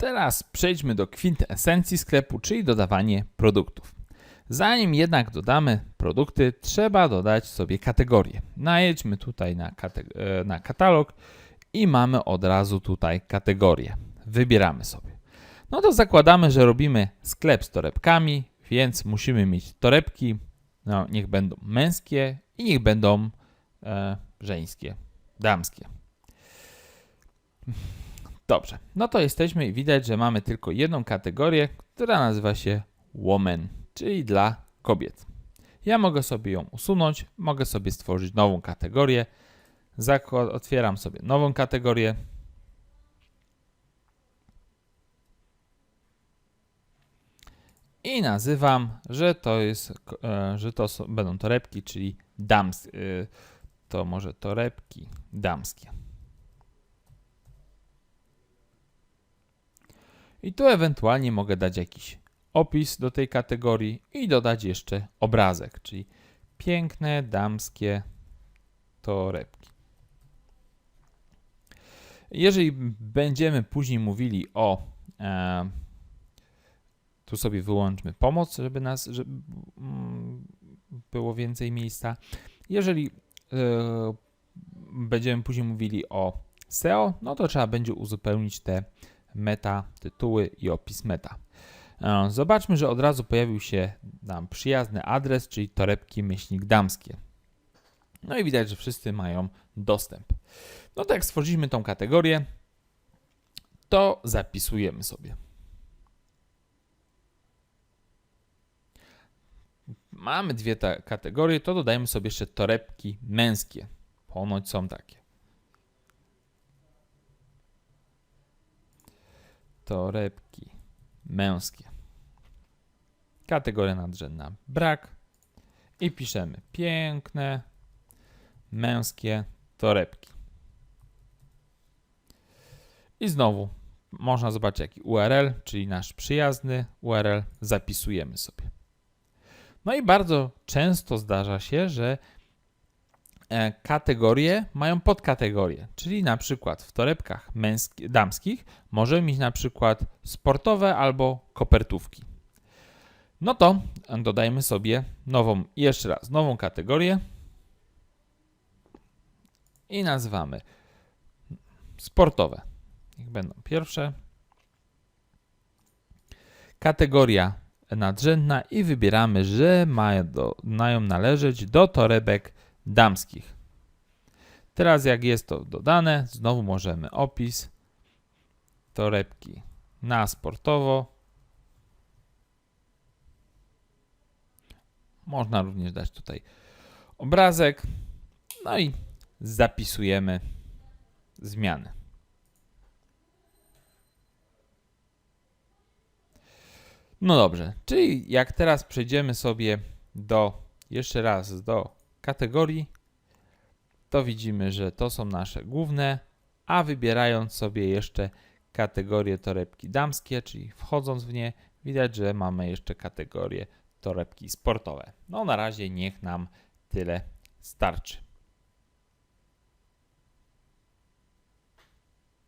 Teraz przejdźmy do kwintesencji sklepu, czyli dodawanie produktów. Zanim jednak dodamy produkty, trzeba dodać sobie kategorie. Najedźmy tutaj na, kate- e, na katalog i mamy od razu tutaj kategorie. Wybieramy sobie. No to zakładamy, że robimy sklep z torebkami, więc musimy mieć torebki. No, niech będą męskie i niech będą e, żeńskie, damskie. Dobrze, no to jesteśmy i widać, że mamy tylko jedną kategorię, która nazywa się woman, czyli dla kobiet. Ja mogę sobie ją usunąć, mogę sobie stworzyć nową kategorię. Otwieram sobie nową kategorię. I nazywam, że to jest, e, że to są, będą torebki, czyli dams, e, to może torebki damskie. I tu ewentualnie mogę dać jakiś opis do tej kategorii i dodać jeszcze obrazek, czyli piękne damskie torebki. Jeżeli będziemy później mówili o e, tu sobie wyłączmy pomoc, żeby nas żeby, mm, było więcej miejsca. Jeżeli e, będziemy później mówili o SEO, no to trzeba będzie uzupełnić te meta, tytuły i opis meta. E, Zobaczmy, że od razu pojawił się nam przyjazny adres, czyli torebki myślnik damskie. No i widać, że wszyscy mają dostęp. No to jak stworzyliśmy tą kategorię, to zapisujemy sobie. Mamy dwie te kategorie, to dodajemy sobie jeszcze torebki męskie. Ponoć są takie. Torebki męskie. Kategoria nadrzędna brak. I piszemy piękne męskie torebki. I znowu można zobaczyć jaki URL, czyli nasz przyjazny URL, zapisujemy sobie. No i bardzo często zdarza się, że kategorie mają podkategorie, czyli na przykład w torebkach damskich możemy mieć na przykład sportowe albo kopertówki. No to dodajmy sobie nową, jeszcze raz, nową kategorię i nazywamy sportowe. Niech będą pierwsze. Kategoria nadrzędna i wybieramy, że mają, do, mają należeć do torebek damskich. Teraz jak jest to dodane, znowu możemy opis torebki na sportowo. Można również dać tutaj obrazek. No i zapisujemy zmiany. No dobrze, czyli jak teraz przejdziemy sobie do, jeszcze raz do kategorii, to widzimy, że to są nasze główne, a wybierając sobie jeszcze kategorię torebki damskie, czyli wchodząc w nie, widać, że mamy jeszcze kategorię torebki sportowe. No na razie niech nam tyle starczy.